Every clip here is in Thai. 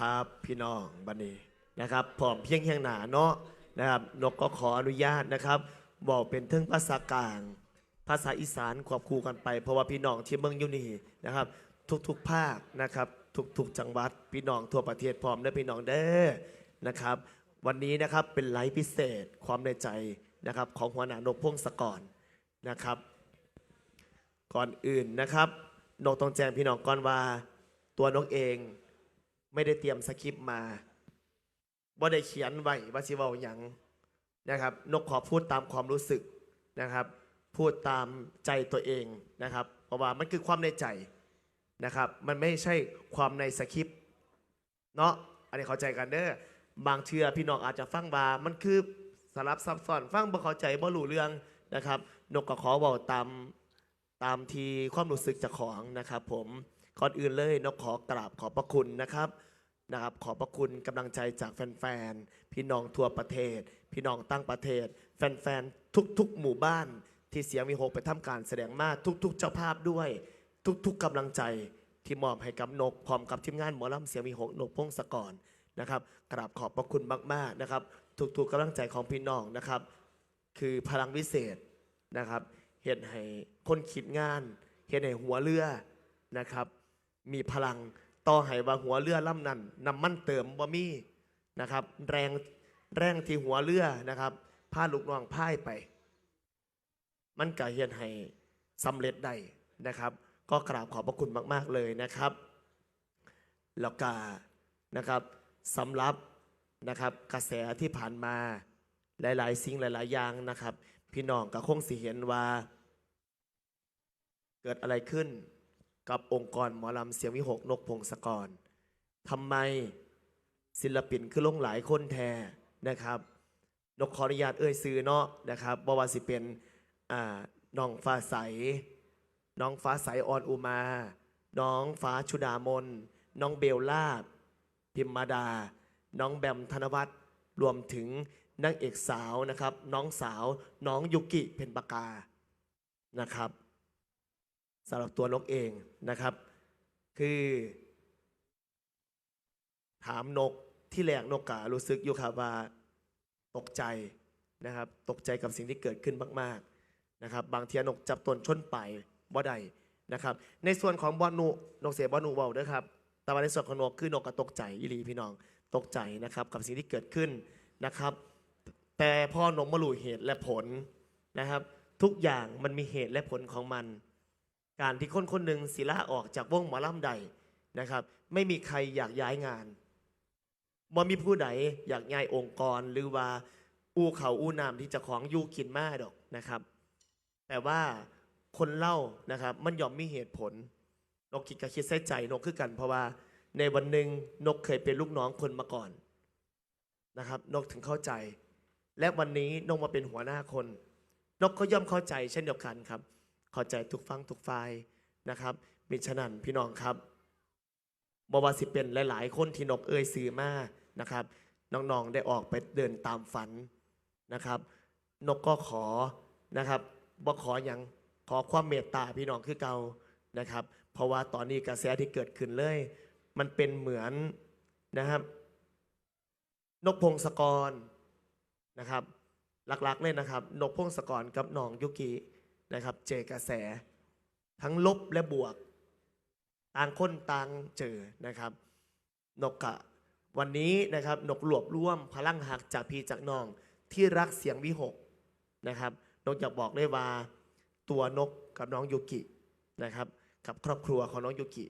ครับพี่น้องบันนี้นะครับพร้อมเพียงเฮียงหนาเนาะนะครับนกก็ขออนุญาตนะครับบอกเป็นเทิงภาษากลาง ภาษาอีสานควบคู่กันไป เพราะว่าพี่น้องที่เมืองยูนีนะครับ ทุกๆภาคนะครับทุกๆจังหวัดพี่น้องทั่วประเทศพร้อมได้อพี่น้องเด้อนะครับ วันนี้นะครับเป็นไลฟ์พิเศษความในใจนะครับของหัวหน้านกพงศกรนะครับ ก่อนอื่นนะครับนกต้องแจ้งพี่น้องก่อนว่าตัวนกเอง ไม่ได้เตรียมสคริปต์มาว่าได้เขียนไว้ว่าสิเว้าหยังนะครับ นกขอพูดตามความรู้สึกนะครับ พูดตามใจตัวเองนะครับ เพราะว่ามันคือความในใจนะครับ มันไม่ใช่ความในสคริปต์เนาะอันนี้เข้าใจกันเด้อบางเชื่อพี่น้องอาจจะฟังบามันคือสลับซับซ้อนฟังบ่เข้าใจบ่รู้เรื่องนะครับ นกก็ขอบอกตามตามทีความรู้สึกจากของนะครับ ผมก่อนอื่นเลยนกขอกราบขอบพระคุณนะครับ นะครับขอบพระคุณกำลังใจจากแฟนๆ พี่น้องทั่วประเทศ พี่น้องตั้งประเทศ แฟนๆ ทุกๆ หมู่บ้าน ที่เสียงวิหกไปทำการแสดงมาทุก ๆ เจ้าภาพด้วย ทุกๆกำลังใจที่มอบให้กับนกพร้อมกับทีมงานหมอลำเสียงวิหกนกพงศกรนะครับกราบขอบพระคุณมากๆนะครับทุกๆกำลังใจของพี่น้องนะครับ คือพลังวิเศษนะครับเห็นให้คนคิดงานเห็นให้หัวเรือนะครับ มีพลัง ต่อให้ว่าหัวเรือลำนั้นนำมั่นเติมบ่มีนะครับ แรงแรงที่หัวเรือนะครับพาลูกน้องพ่ายไป มันก็เห็นให้สำเร็จได้นะครับ ก็กราบขอบพระคุณมาก ๆเลยนะครับแล้วก็นะครับสำหรับนะครับกระแสที่ผ่านมาหลาย ๆ สิ่งหลาย ๆ อย่างนะครับ พี่น้องก็คงสิเห็นว่า เกิดอะไรขึ้น กับองค์กรหมอลำเสียงวิหกนกพงศกรทำไมศิลปินคือลงหลายคนแท้นะครับ นกขออนุญาตเอ่ยซื้อเนาะนะครับบว่าสิเป็นอ่าน้องฟ้าใส น้องฟ้าใสออนอุมา น้องฟ้าชุดามน น้องเบลลาบพิมมาดา น้องแบมธนวัฒน์รวมถึงนางเอกสาวนะครับ น้องสาวน้องยุกิเพนปากานะครับ สำหรับตัวนกเองนะครับ คือ ถามนกที่แรกนกการู้สึกอยู่ครับว่าตกใจนะครับ ตกใจกับสิ่งที่เกิดขึ้นมาก ๆนะครับ บางทีนกจับตนชนไปบ่ได้นะครับ ในส่วนของบอนูนกเสียบอนูเบาด้วยครับแต่ว่าในส่วนของนกคือนกก็ตกใจอีหลีพี่น้องตกใจนะครับ กับสิ่งที่เกิดขึ้นนะครับ แต่พอนกมารู้เหตุและผลนะครับ ทุกอย่างมันมีเหตุและผลของมัน การที่คนคนหนึ่งศิลาออกจากวงหมอลำใดนะครับ ไม่มีใครอยากย้ายงานบ่มีผู้ใดอยากย้ายองค์กรหรือว่าอู้เขาอู้นามที่จะของอยู่กินมาดอกนะครับ แต่ว่าคนเล่านะครับ มันยอมมีเหตุผล นกคิดกับคิดใส่ใจนกคือกัน เพราะว่าในวันหนึ่งนกเคยเป็นลูกน้องคนมาก่อนนะครับ นกถึงเข้าใจ และวันนี้นกมาเป็นหัวหน้าคน นกก็ย่อมเข้าใจเช่นเดียวกันครับ เข้าใจทุกฟังทุกฝ่ายนะครับ มิฉะนั้นพี่น้องครับบว่าสิเป็นหลาย ๆ คนที่นกเอ่ยสื่อมานะครับ น้อง ๆ ได้ออกไปเดินตามฝันนะครับ นกก็ขอนะครับบ่ขออย่างขอความเมตตาพี่น้องคือเก่านะครับ เพราะว่าตอนนี้กระแสที่เกิดขึ้นเลย มันเป็นเหมือนนะครับ นกพงศกรนะครับ หลัก ๆ เลยนะครับ นกพงศกรกับน้องยุกิ นะครับ เจอกระแส ทั้งลบและบวก ต่างคนต่างเจอนะครับนกกะวันนี้นะครับนกรวบร่วมพลังหักจากพีจากน้องที่รักเสียงวิหกนะครับนกอยากบอกเลยว่าตัวนกกับน้องยุกินะครับ กับครอบครัวของน้องยุกิ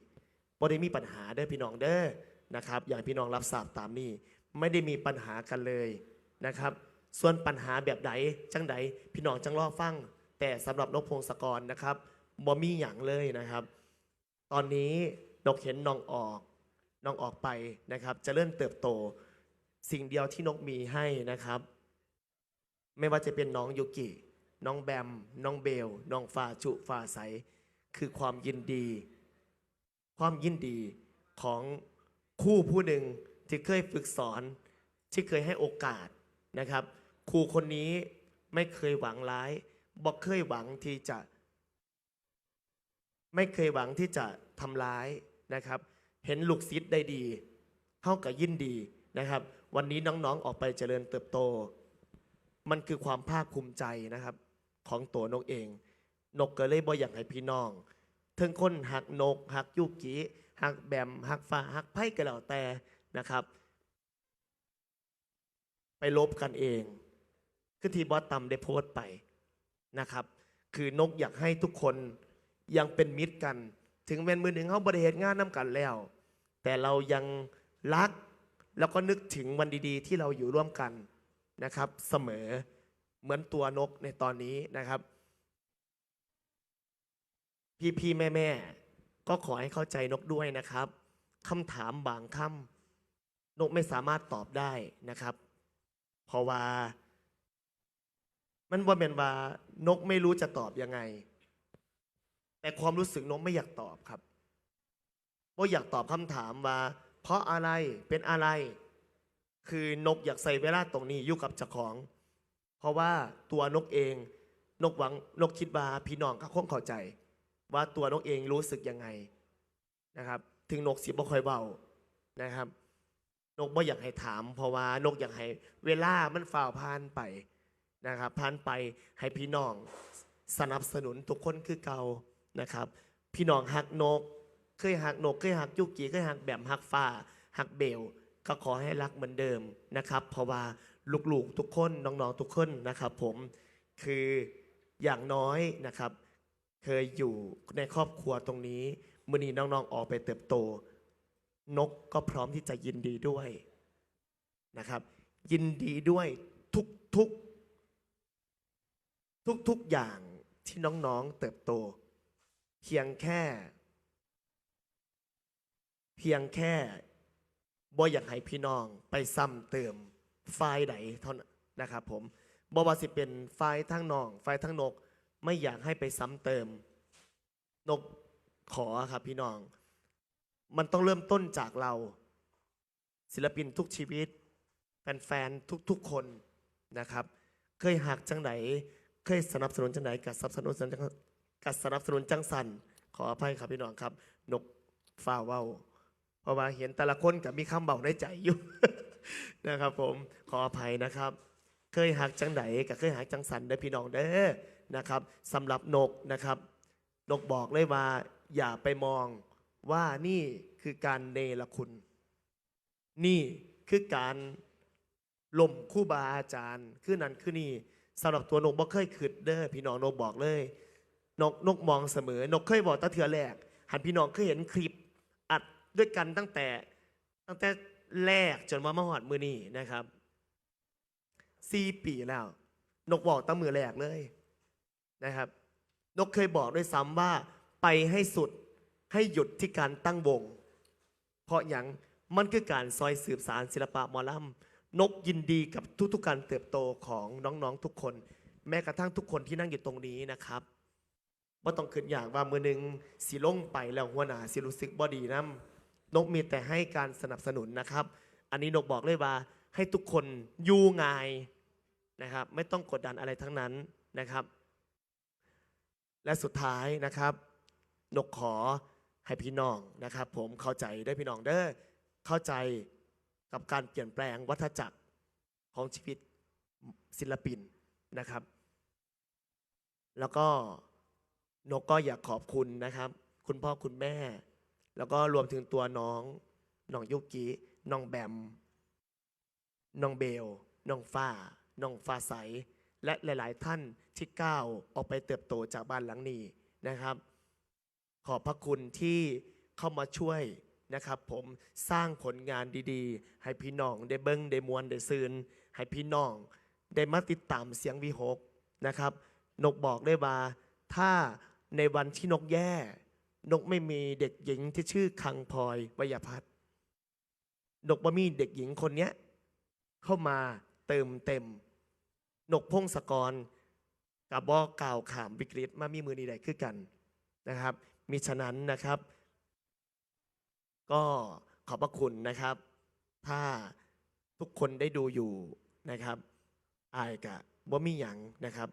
บ่ได้มีปัญหาเด้อพี่น้องเด้อนะครับ อย่างพี่น้องรับทราบตามนี้ ไม่ได้มีปัญหากันเลยนะครับ ส่วนปัญหาแบบใดจังใดพี่น้องจังรอฟัง แต่สำหรับนกพงศกรนะครับบ่มีอย่างเลยนะครับ ตอนนี้นกเห็นน้องออกน้องออกไปนะครับ จะเริ่มเติบโต สิ่งเดียวที่นกมีให้นะครับ ไม่ว่าจะเป็นน้องยุกิน้องแบม น้องเบล น้องฟาจุฟาใส คือความยินดี ความยินดีของคู่ผู้หนึ่งที่เคยฝึกสอนที่เคยให้โอกาสนะครับ ครูคนนี้ไม่เคยหวังร้าย บอกเคยหวังที่จะ ไม่เคยหวังที่จะทำร้ายนะครับ เห็นลูกศิษย์ได้ดีเท่ากับยินดีนะครับ วันนี้น้องๆออกไปเจริญเติบโต มันคือความภาคภูมิใจนะครับ ของตัวนกเอง นกก็เลยบ่อยากให้พี่น้องถึงคนหักนกหักยุกิหักแบมหักฟ้าหักไพ่ก็แล้วแต่นะครับ ไปลบกันเอง คือที่บอสตำได้โพสต์ไป นะครับ คือนกอยากให้ทุกคนยังเป็นมิตรกัน ถึงแม้มือหนึ่งเขาบริเหตุงานน้ำกันแล้ว แต่เรายังรักแล้วก็นึกถึงวันดีๆ ที่เราอยู่ร่วมกันนะครับ เสมอเหมือนตัวนกในตอนนี้นะครับ พี่ๆแม่ๆก็ขอให้เข้าใจนกด้วยนะครับคำถามบางคำนกไม่สามารถตอบได้นะครับ เพราะว่า มันว่าเป็นว่านกไม่รู้จะตอบยังไง แต่ความรู้สึกนกไม่อยากตอบครับว่อยากตอบคำถามว่า เพราะอะไรเป็นอะไร คือนกอยากใส่เวลาตรงนี้อยู่กับเจ้าของ เพราะว่าตัวนกเอง นกหวังนกคิดว่าพี่น้องก็คงเข้าใจ ว่าตัวนกเองรู้สึกยังไงนะครับ ถึงนกสิบ่ค่อยเบานะครับ นกบ่อยากให้ถาม เพราะว่านกอยากให้เวลามันฝ่าวผ่านไป นะครับผ่านไปให้พี่น้องสนับสนุนทุกคนคือเก่านะครับ พี่น้องหักนก เคยหักนก เคยหักยุกีเคยหักแบบหักฟ้าหักเบลก็ขอให้รักเหมือนเดิมนะครับ เพราะว่าลูกๆทุกคนน้องๆทุกคนนะครับผมคืออย่างน้อยนะครับ เคยอยู่ในครอบครัวตรงนี้มื่อนี้น้องๆออกไปเติบโต นกก็พร้อมที่จะยินดีด้วยนะครับ ยินดีด้วยทุกทุก ทุกๆอย่างที่น้องๆเติบโต เพียงแค่ เพียงแค่บ่อยากให้พี่น้องไปซ้ำเติมไฟล์ใดเท่านั้นนะครับผมบอว่าสิเป็นไฟล์ทั้งน้อง ไฟล์ทั้งนก ไม่อยากให้ไปซ้ำเติม นกขอครับพี่น้อง มันต้องเริ่มต้นจากเรา ศิลปินทุกชีวิต แฟนๆทุกๆคนนะครับ เคยหักจังไหน เคยสนับสนุนจังไหนกับสนับสนุนจังกับสนับสนุนจังสันขออภัยครับพี่น้องครับ นกฟ้าเว้าเพราะว่าเห็นแต่ละคนกับมีคำเบาในใจอยู่ นะครับผมขออภัยนะครับ เคยหักจังไหนกับเคยหักจังสันได้อพี่น้องเด้อนะครับสำหรับนกนะครับ นกบอกเลยว่า อย่าไปมองว่านี่คือการเนรคุณ นี่คือการล่มคู่บาอาจารย์คือนั้นคือนี่ สำหรับตัวนกบ่เคยขืดเด้อพี่น้องนกบอกเลย นกนกมองเสมอนกเคยบอกตะเถือแรก หันพี่น้องเคยเห็นคลิป อัดด้วยกันตั้งแต่ตั้งแต่แรกจนว่ามาหอดมือนี่นะครับสี่ปีแล้ว นกบอกตั้งมือแรกเลยนะครับ นกเคยบอกด้วยซ้ำว่าไปให้สุดให้หยุดที่การตั้งวง เพราะอย่างมันคือการซอยสืบสารศิลปะมอลำ นกยินดีกับทุกๆการเติบโตของน้องๆทุกคน แม้กระทั่งทุกคนที่นั่งอยู่ตรงนี้นะครับว่าต้องขึ้นอย่างว่ามือหนึ่งสิล่งไปแล้วหัวหน้าสิรู้สึกบ่ดีน้ำนกมีแต่ให้การสนับสนุนนะครับ อันนี้นกบอกเลยว่าให้ทุกคนยู่ง่ายนะครับ ไม่ต้องกดดันอะไรทั้งนั้นนะครับ และสุดท้ายนะครับนกขอให้พี่น้องนะครับ ผมเข้าใจได้พี่น้องเด้อเข้าใจ กับการเปลี่ยนแปลงวัฏจักรของชีวิตศิลปินนะครับ แล้วก็นกก็อยากขอบคุณนะครับ คุณพ่อคุณแม่ แล้วก็รวมถึงตัวน้องน้องยุกิน้องแบมน้องเบลน้องฟ้าน้องฟ้าใส และหลาย ๆ ท่านที่ก้าวออกไปเติบโตจากบ้านหลังนี้นะครับ ขอบพระคุณที่เข้ามาช่วย นะครับผมสร้างผลงานดีๆ ให้พี่น้องได้เบิ้งได้มวนได้ซืนให้พี่น้องได้มาติดตามเสียงวิหกนะครับนกบอกได้ว่าถ้าในวันที่นกแย่ นกไม่มีเด็กหญิงที่ชื่อคังพลอยวยพัฒน์นกบ่มีเด็กหญิงคนเนี้ยเข้ามาเติมเต็ม นกพงศกรกับบอกล่าวขามวิกฤตมามีมือนีใดคือกันนะครับมิฉะนั้นนะครับ ก็ขอบพระคุณนะครับ ถ้าทุกคนได้ดูอยู่นะครับ อายกะบ่ามีหยังนะครับ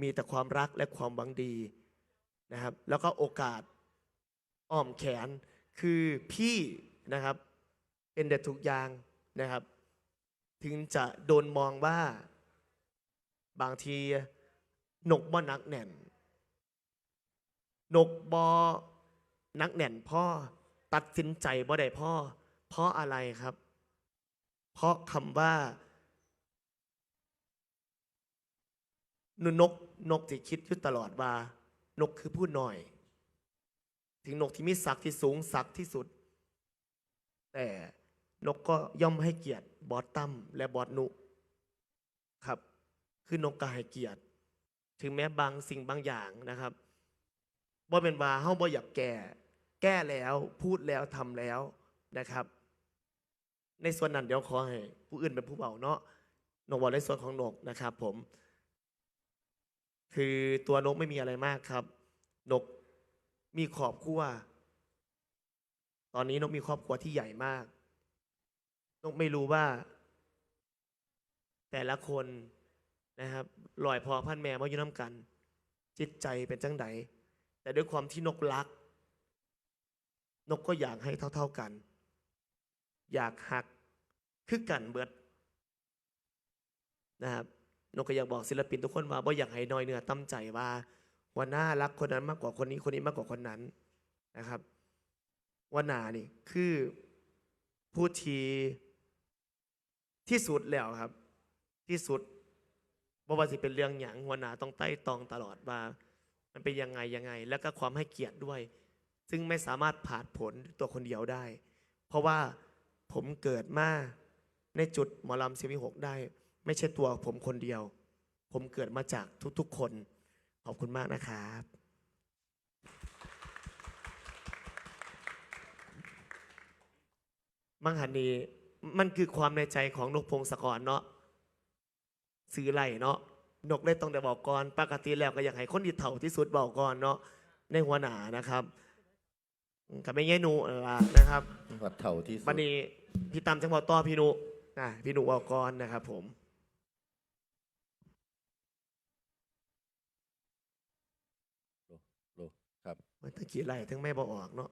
มีแต่ความรักและความหวังดีนะครับ แล้วก็โอกาสอ้อมแขนคือพี่นะครับ เป็นเด็ดทุกอย่างนะครับ ถึงจะโดนมองว่าบางทีนกบ่นักแน่นนกบอนักแน่นพ่อ ตัดสินใจบ่ได้พ่อ เพราะอะไรครับ เพราะคำว่านุนกนกที่คิดอยู่ตลอดว่า นกคือผู้น้อย ถึงนกที่มีศักดิ์ที่สูงศักดิ์ที่สุด แต่นกก็ย่อมให้เกียรติบอสตั้มและบอสนุครับ คือนกก็ให้เกียรติ ถึงแม้บางสิ่งบางอย่างนะครับบ่เป็นว่าเฮาบ่อยากแก่ แก้แล้วพูดแล้วทำแล้วนะครับ ในส่วนนั้นเดี๋ยวขอให้ผู้อื่นเป็นผู้เบาเนาะนกบอกในส่วนของนกนะครับผม คือตัวนกไม่มีอะไรมากครับนกมีครอบครัว ตอนนี้นกมีครอบครัวที่ใหญ่มากนกไม่รู้ว่า แต่ละคนนะครับลอยพอพันแม่มาอยู่น้ำกัน จิตใจเป็นจังไดแต่ด้วยความที่นกรัก นกก็อยากให้เท่า ๆกัน อยากหักคือกันเบิดนะครับนกก็อยากบอกศิลปินทุกคนว่าบ่อยากให้น้อยเนื้อตั้มใจว่าว่าน่ารักคนนั้นมากกว่าคนนี้คนนี้มากกว่าคนนั้นนะครับว่านานี่คือผู้ทีที่สุดแล้วครับ ที่สุดบ่ว่าสิเป็นเรื่องอย่งหัวหน้าต้องไต้ตองตลอดว่า มันเป็นยังไงยังไง แล้วก็ความให้เกียรติด้วย ซึ่งไม่สามารถผ่านผลตัวคนเดียวได้ เพราะว่าผมเกิดมาในจุดหมอลำเสียงหกได้ ไม่ใช่ตัวผมคนเดียว ผมเกิดมาจากทุกๆคน ขอบคุณมากนะครับมังหันนีมันคือความในใจของนกพงศกรเนาะซื้อไหลเนาะนกได้ต้องได้บอกก่อนปกติแล้วก็อยากให้คนที่เถ่าที่สุดบอกก่อนเนาะในหัวหนานะครับ กับไม่แย่หนูเออนะครับวัดเท่าที่สุดวันนี้พี่ตามจังหวัดต่อพี่หนุนะพี่หนุบอกก่อนนะครับผม โลครับเมื่อตะกี้ไหลทั้งแม่บอกออกเนาะ